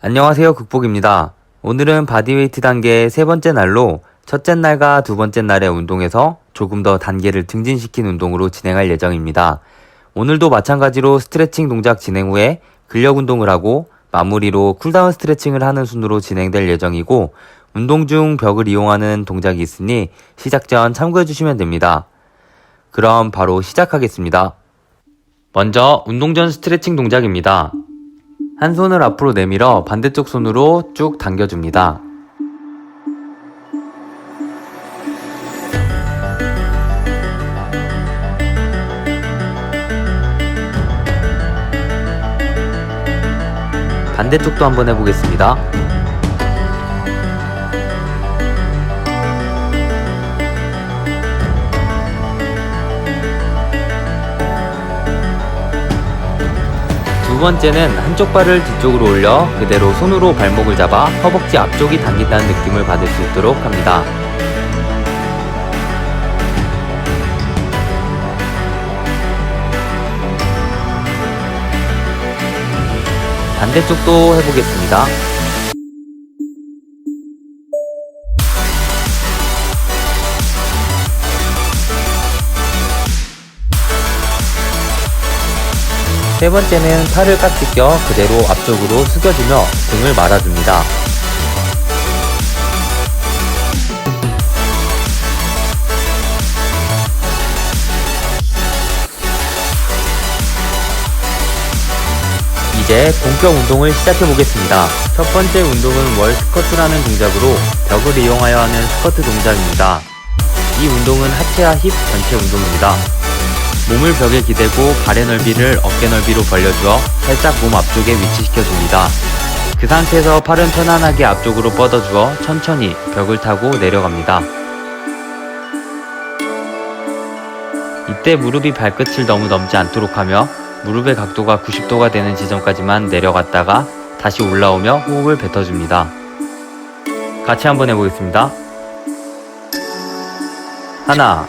안녕하세요. 극복입니다. 오늘은 바디웨이트 단계 세 번째 날로 첫째 날과 두 번째 날의 운동에서 조금 더 단계를 증진시킨 운동으로 진행할 예정입니다. 오늘도 마찬가지로 스트레칭 동작 진행 후에 근력 운동을 하고 마무리로 쿨다운 스트레칭을 하는 순으로 진행될 예정이고 운동 중 벽을 이용하는 동작이 있으니 시작 전 참고해 주시면 됩니다. 그럼 바로 시작하겠습니다. 먼저 운동 전 스트레칭 동작입니다. 한 손을 앞으로 내밀어 반대쪽 손으로 쭉 당겨줍니다. 반대쪽도 한번 해보겠습니다. 두 번째는 한쪽 발을 뒤쪽으로 올려 그대로 손으로 발목을 잡아 허벅지 앞쪽이 당긴다는 느낌을 받을 수 있도록 합니다. 반대쪽도 해보겠습니다. 세 번째는 팔을 깍지 껴 그대로 앞쪽으로 숙여주며 등을 말아줍니다. 이제 본격 운동을 시작해 보겠습니다. 첫 번째 운동은 월 스쿼트라는 동작으로 벽을 이용하여 하는 스쿼트 동작입니다. 이 운동은 하체와 힙 전체 운동입니다. 몸을 벽에 기대고 발의 넓이를 어깨 넓이로 벌려주어 살짝 몸 앞쪽에 위치시켜줍니다. 그 상태에서 팔은 편안하게 앞쪽으로 뻗어주어 천천히 벽을 타고 내려갑니다. 이때 무릎이 발끝을 너무 넘지 않도록 하며 무릎의 각도가 90도가 되는 지점까지만 내려갔다가 다시 올라오며 호흡을 뱉어줍니다. 같이 한번 해보겠습니다. 하나,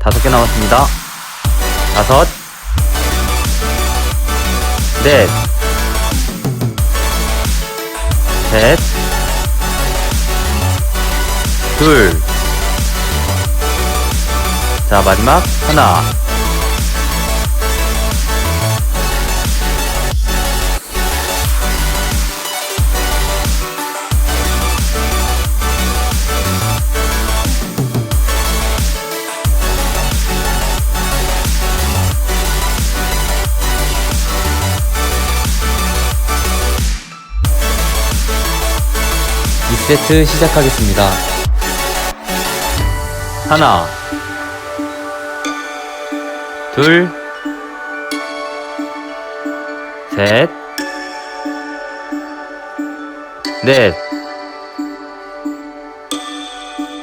다섯 개 남았습니다. 다섯, 넷, 셋, 둘. 자, 마지막 하나. 세트 시작하겠습니다. 하나, 둘, 셋, 넷,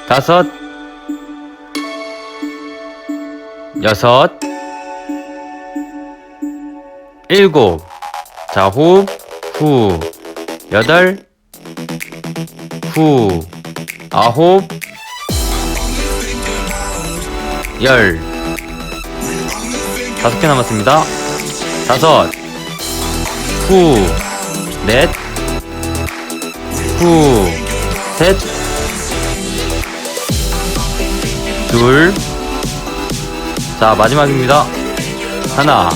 다섯, 여섯, 일곱, 자, 호흡, 후, 여덟, 후, 아홉, 열, 다섯 개 남았습니다. 다섯, 후, 넷, 후, 셋, 둘, 자, 마지막입니다. 하나,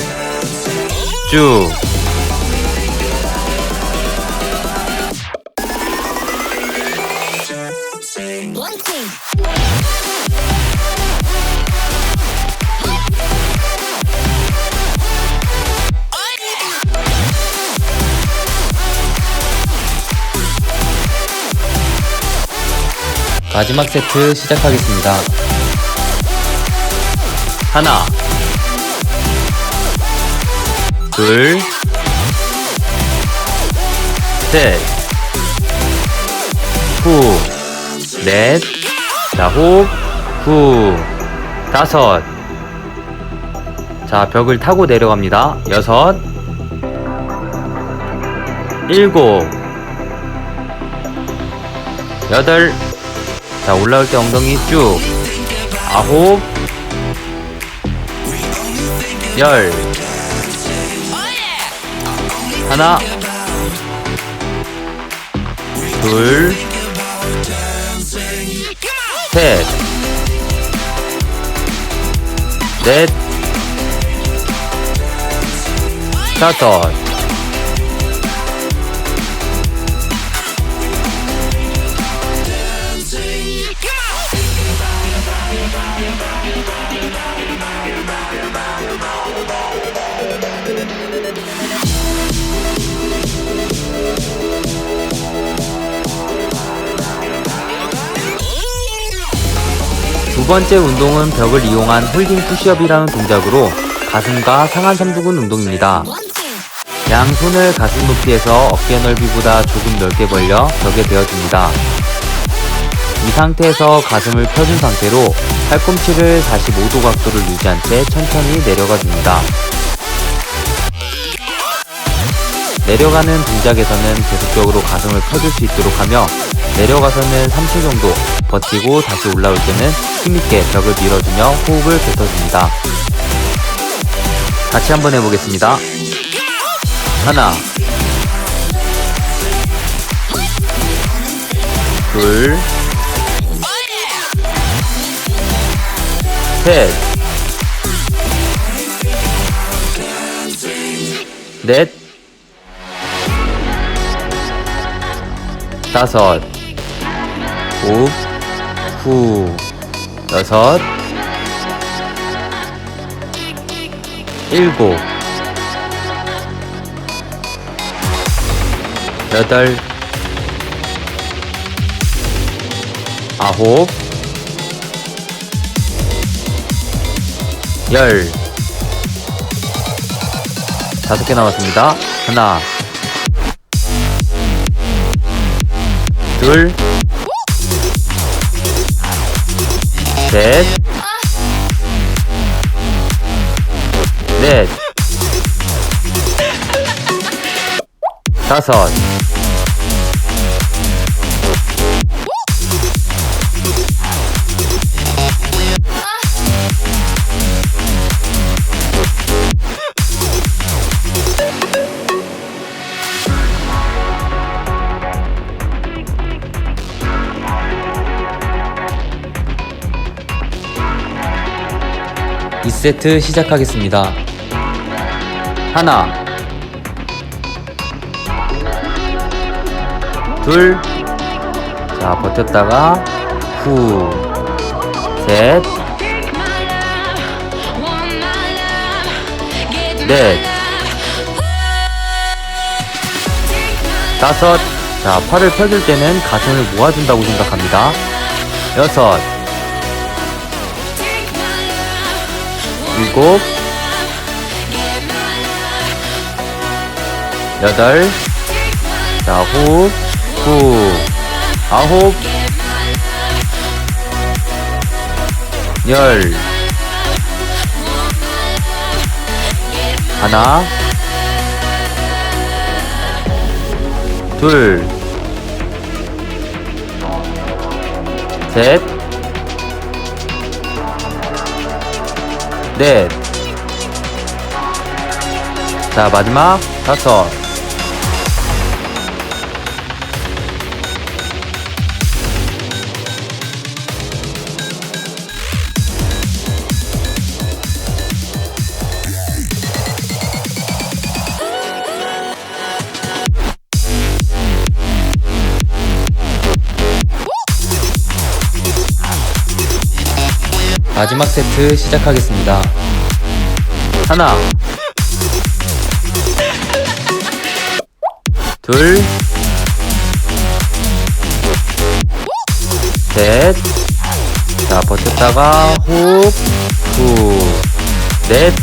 쭉. 마지막 세트 시작하겠습니다. 하나, 둘, 셋, 후, 넷, 자, 호흡, 후, 다섯, 자, 벽을 타고 내려갑니다. 여섯, 일곱, 여덟, 자, 올라올 때 엉덩이 쭉, 아홉, 열, 하나, 둘, 셋, 넷, 다섯, 번째 운동은 벽을 이용한 홀딩 푸시업이라는 동작으로 가슴과 상한 삼두근 운동입니다. 양손을 가슴 높이에서 어깨 넓이보다 조금 넓게 벌려 벽에 대어줍니다. 이 상태에서 가슴을 펴준 상태로 팔꿈치를 45도 각도를 유지한 채 천천히 내려가 줍니다. 내려가는 동작에서는 계속적으로 가슴을 펴줄 수 있도록 하며 내려가서는 3초 정도 버티고 다시 올라올 때는 힘있게 벽을 밀어주며 호흡을 뱉어줍니다. 같이 한번 해보겠습니다. 하나, 둘, 셋, 넷, 다섯, 오, 후, 여섯, 일곱, 여덟, 아홉, 열, 다섯 개 남았습니다. 하나, 둘, 셋, 넷, 다섯, 이세트 시작하겠습니다. 하나, 둘, 자, 버텼다가, 후, 셋, 넷, 다섯, 자, 팔을 펴줄 때는 가슴을 모아준다고 생각합니다. 여섯, 일곱, 여덟, 자, 호흡, 후, 아홉, 열, 하나, 둘, 셋, 넷. 자, 마지막 다섯. 마지막 세트 시작하겠습니다. 하나, 둘, 셋, 자, 버텼다가 호흡, 후, 넷,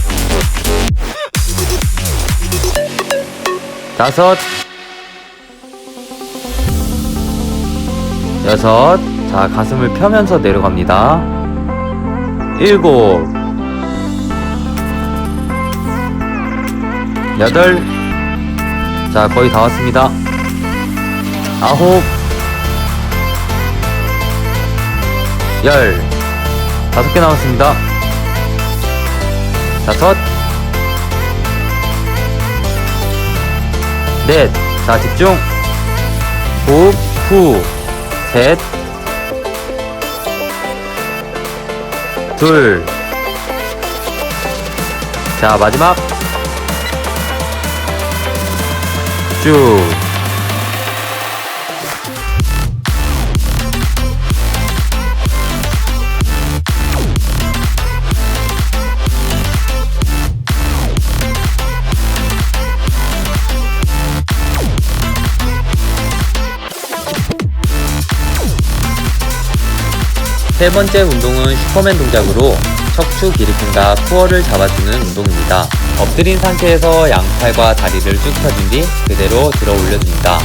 다섯, 여섯. 자, 가슴을 펴면서 내려갑니다. 일곱. 여덟. 자, 거의 다 왔습니다. 아홉. 열. 다섯 개 남았습니다. 다섯. 넷. 자, 집중. 호흡, 후. 셋. 둘. 자, 마지막. 쭉. 세 번째 운동은 슈퍼맨 동작으로 척추 기립근과 코어를 잡아주는 운동입니다. 엎드린 상태에서 양팔과 다리를 쭉 펴준 뒤 그대로 들어 올려줍니다.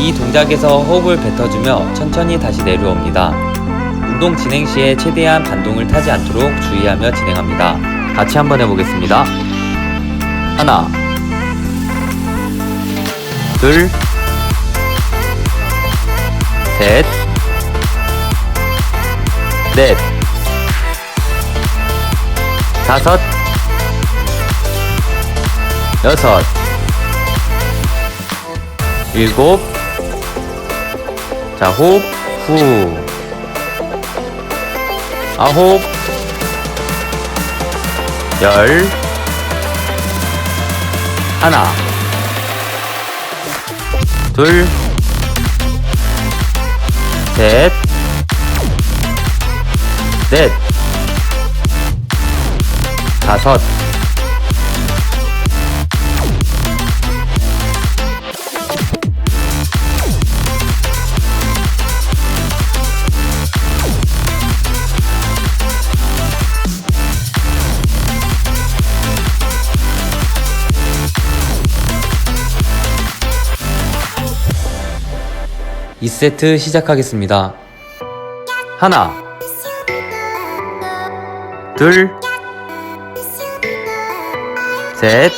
이 동작에서 호흡을 뱉어주며 천천히 다시 내려옵니다. 운동 진행 시에 최대한 반동을 타지 않도록 주의하며 진행합니다. 같이 한번 해보겠습니다. 하나, 둘, 셋, 넷, 다섯, 여섯, 일곱, 자, 호흡, 후, 아홉, 열, 하나, 둘, 셋, 넷, 다섯, 이세트 시작하겠습니다. 하나, 둘, 셋,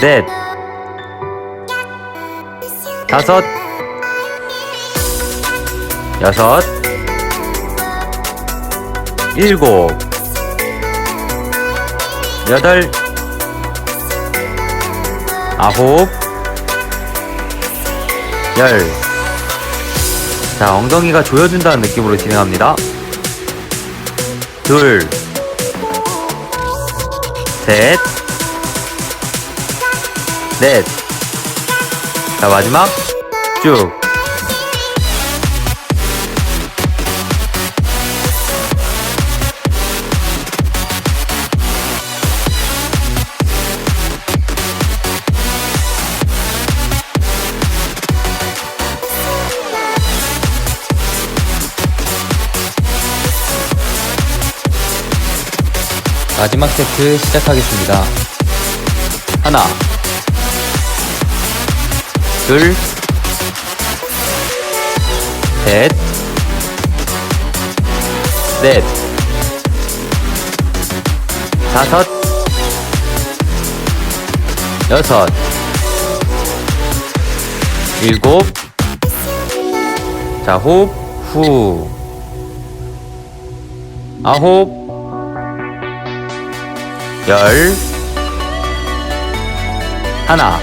넷, 다섯, 여섯, 일곱, 여덟, 아홉, 열. 자, 엉덩이가 조여준다는 느낌으로 진행합니다. 둘, 셋, 넷. 자, 마지막 쭉. 마지막 세트 시작하겠습니다. 하나, 둘, 셋, 넷, 다섯, 여섯, 일곱, 자, 호흡, 후, 아홉, 열. 하나.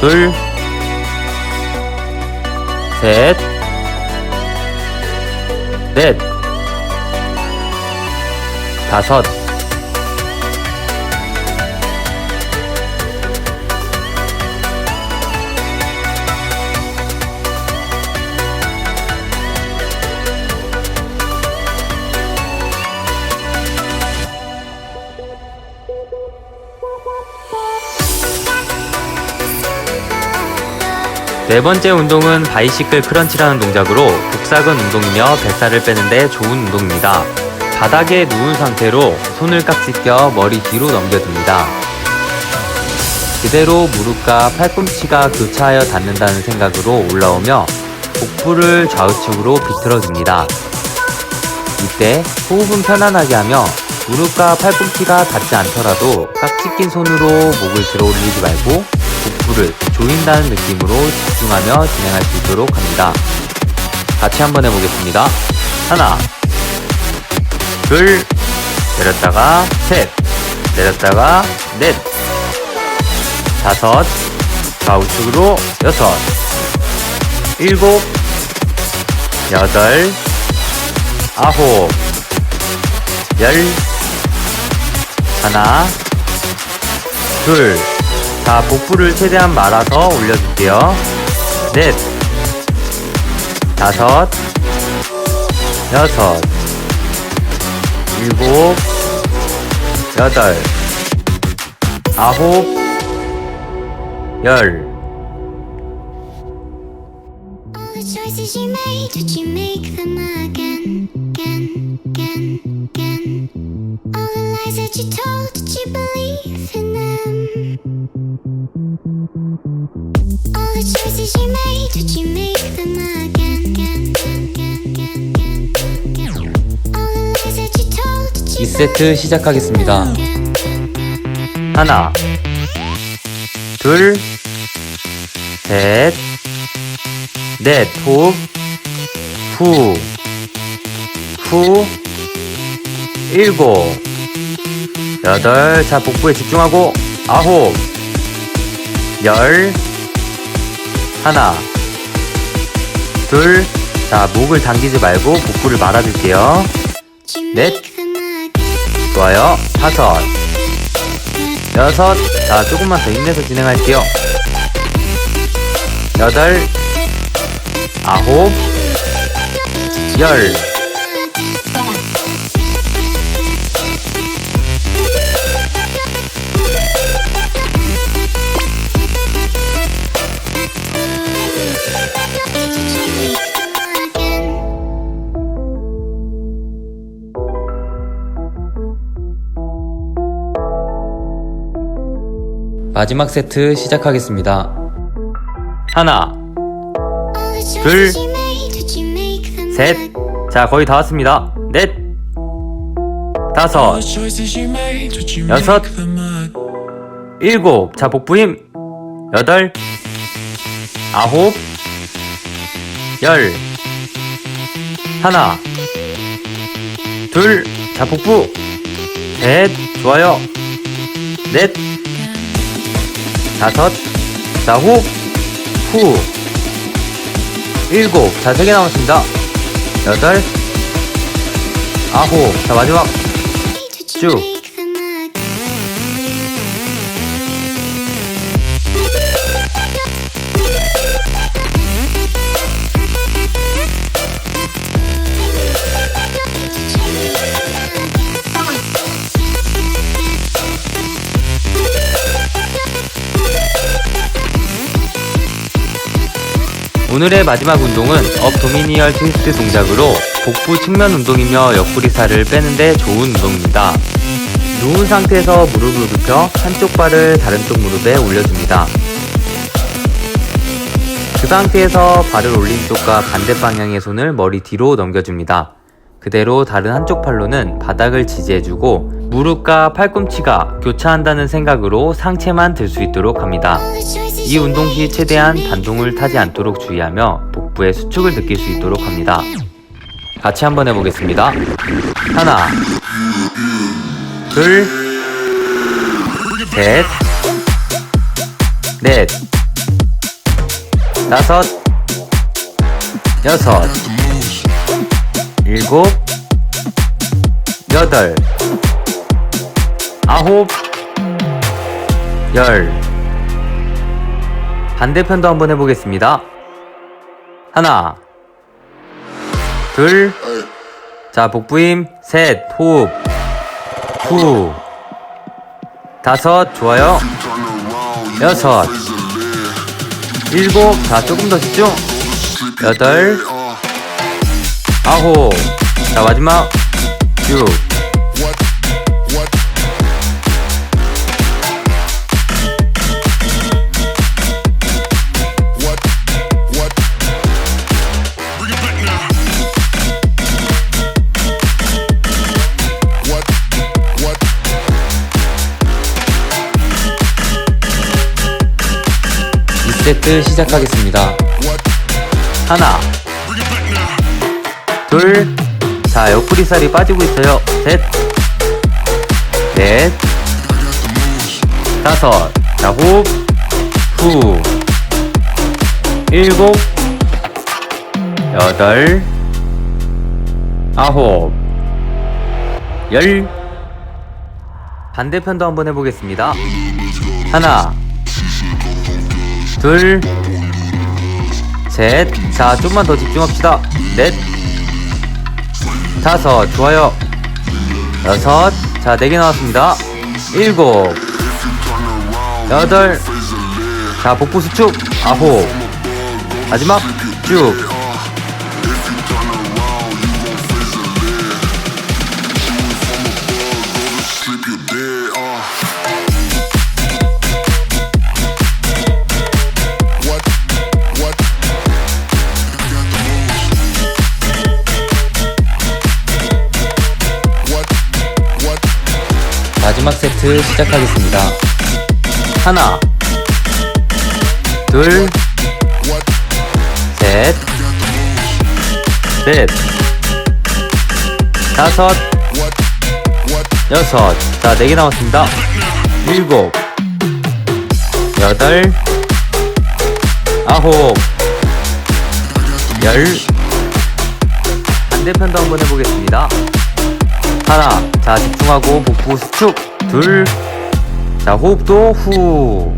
둘. 셋, 넷, 다섯, 네 번째 운동은 바이시클 크런치라는 동작으로 복사근 운동이며 뱃살을 빼는데 좋은 운동입니다. 바닥에 누운 상태로 손을 깍지 껴 머리 뒤로 넘겨줍니다. 그대로 무릎과 팔꿈치가 교차하여 닿는다는 생각으로 올라오며 복부를 좌우측으로 비틀어줍니다. 이때 호흡은 편안하게 하며 무릎과 팔꿈치가 닿지 않더라도 깍지 낀 손으로 목을 들어 올리지 말고 복부를 조인다는 느낌으로 집중하며 진행할 수 있도록 합니다. 같이 한번 해보겠습니다. 하나, 둘, 내렸다가 셋, 내렸다가 넷, 다섯, 좌우측으로 여섯, 일곱, 여덟, 아홉, 열, 하나, 둘, 자, 복부를 최대한 말아서 올려줄게요. 넷, 다섯, 여섯, 일곱, 여덟, 아홉, 열. Them? All the choices you made, did you make them again, again, again, again, again, again? All the lies that you told, did you 2세트 시작하겠습니다. 하나, 둘, 셋, 넷, 호흡, 후, 후, 일곱, 여덟, 자, 복부에 집중하고, 아홉, 열, 하나, 둘, 자, 목을 당기지 말고 복부를 말아줄게요. 넷. 좋아요. 다섯? 여섯, 자, 조금만 더 힘내서 진행할게요. 여덟, 아홉, 열. 마지막 세트 시작하겠습니다. 하나, 둘, 셋, 자, 거의 다 왔습니다. 넷, 다섯, 여섯, 일곱, 자, 복부 힘, 여덟, 아홉, 열, 하나, 둘, 자, 복부, 셋, 좋아요, 넷, 다섯, 자, 호흡, 후, 일곱, 자, 세 개 남았습니다. 여덟, 아홉, 자, 마지막, 쭉. 오늘의 마지막 운동은 업 도미니얼 트위스트 동작으로 복부 측면 운동이며 옆구리살을 빼는데 좋은 운동입니다. 누운 상태에서 무릎을 굽혀 한쪽 발을 다른 쪽 무릎에 올려줍니다. 그 상태에서 발을 올린 쪽과 반대 방향의 손을 머리 뒤로 넘겨줍니다. 그대로 다른 한쪽 팔로는 바닥을 지지해주고 무릎과 팔꿈치가 교차한다는 생각으로 상체만 들 수 있도록 합니다. 이 운동 시 최대한 반동을 타지 않도록 주의하며 복부의 수축을 느낄 수 있도록 합니다. 같이 한번 해보겠습니다. 하나, 둘, 셋, 넷, 다섯, 여섯, 일곱, 여덟, 아홉, 열. 반대편도 한번 해보겠습니다. 하나, 둘, 자, 복부 힘, 셋, 호흡, 후, 다섯, 좋아요. 여섯, 일곱, 자, 조금 더 집중. 여덟, 아홉, 자, 마지막, 육, 2세트 시작하겠습니다. 하나, 둘, 자, 옆구리살이 빠지고 있어요. 셋, 넷, 다섯, 자, 호흡, 후, 일곱, 여덟, 아홉, 열. 반대편도 한번 해보겠습니다. 하나, 둘, 셋. 자, 좀만 더 집중합시다. 넷, 다섯. 좋아요. 여섯. 자, 네 개 나왔습니다. 일곱, 여덟. 자, 복부 수축. 아홉. 마지막 쭉. 마지막 세트 시작하겠습니다. 하나, 둘? 셋, 넷, 다섯? 여섯. 자, 네 개 남았습니다. 일곱, 여덟, 아홉, 열. 반대편도 한번 해보겠습니다. 하나. 자, 집중하고 복부 수축. 둘. 자, 호흡도 후.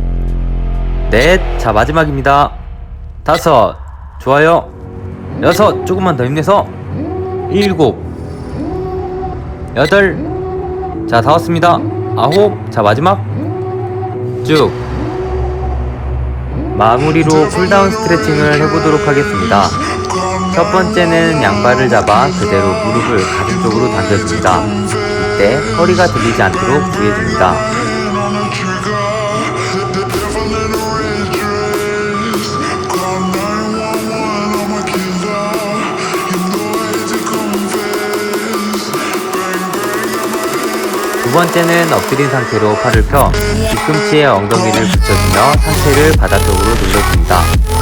넷. 자, 마지막입니다. 다섯. 좋아요. 여섯. 조금만 더 힘내서. 일곱. 여덟. 자, 다 왔습니다. 아홉. 자, 마지막. 쭉. 마무리로 쿨다운 스트레칭을 해보도록 하겠습니다. 첫 번째는 양발을 잡아 그대로 무릎을 가슴 쪽으로 당겨줍니다. 이때 허리가 들리지 않도록 주의해줍니다. 두 번째는 엎드린 상태로 팔을 펴 뒤꿈치에 엉덩이를 붙여주며 상체를 바닥 쪽으로 눌러줍니다.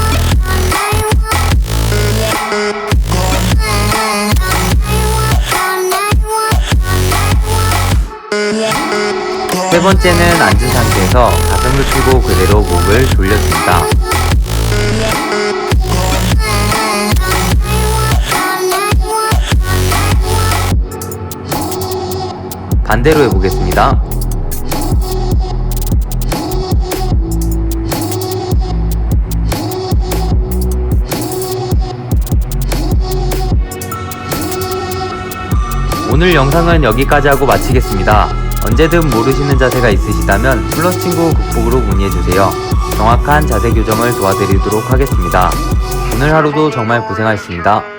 세 번째는 앉은 상태에서 가슴을 펴고 그대로 목을 돌려줍니다. 반대로 해보겠습니다. 오늘 영상은 여기까지 하고 마치겠습니다. 언제든 모르시는 자세가 있으시다면 플러스 친구 극복으로 문의해주세요. 정확한 자세 교정을 도와드리도록 하겠습니다. 오늘 하루도 정말 고생하셨습니다.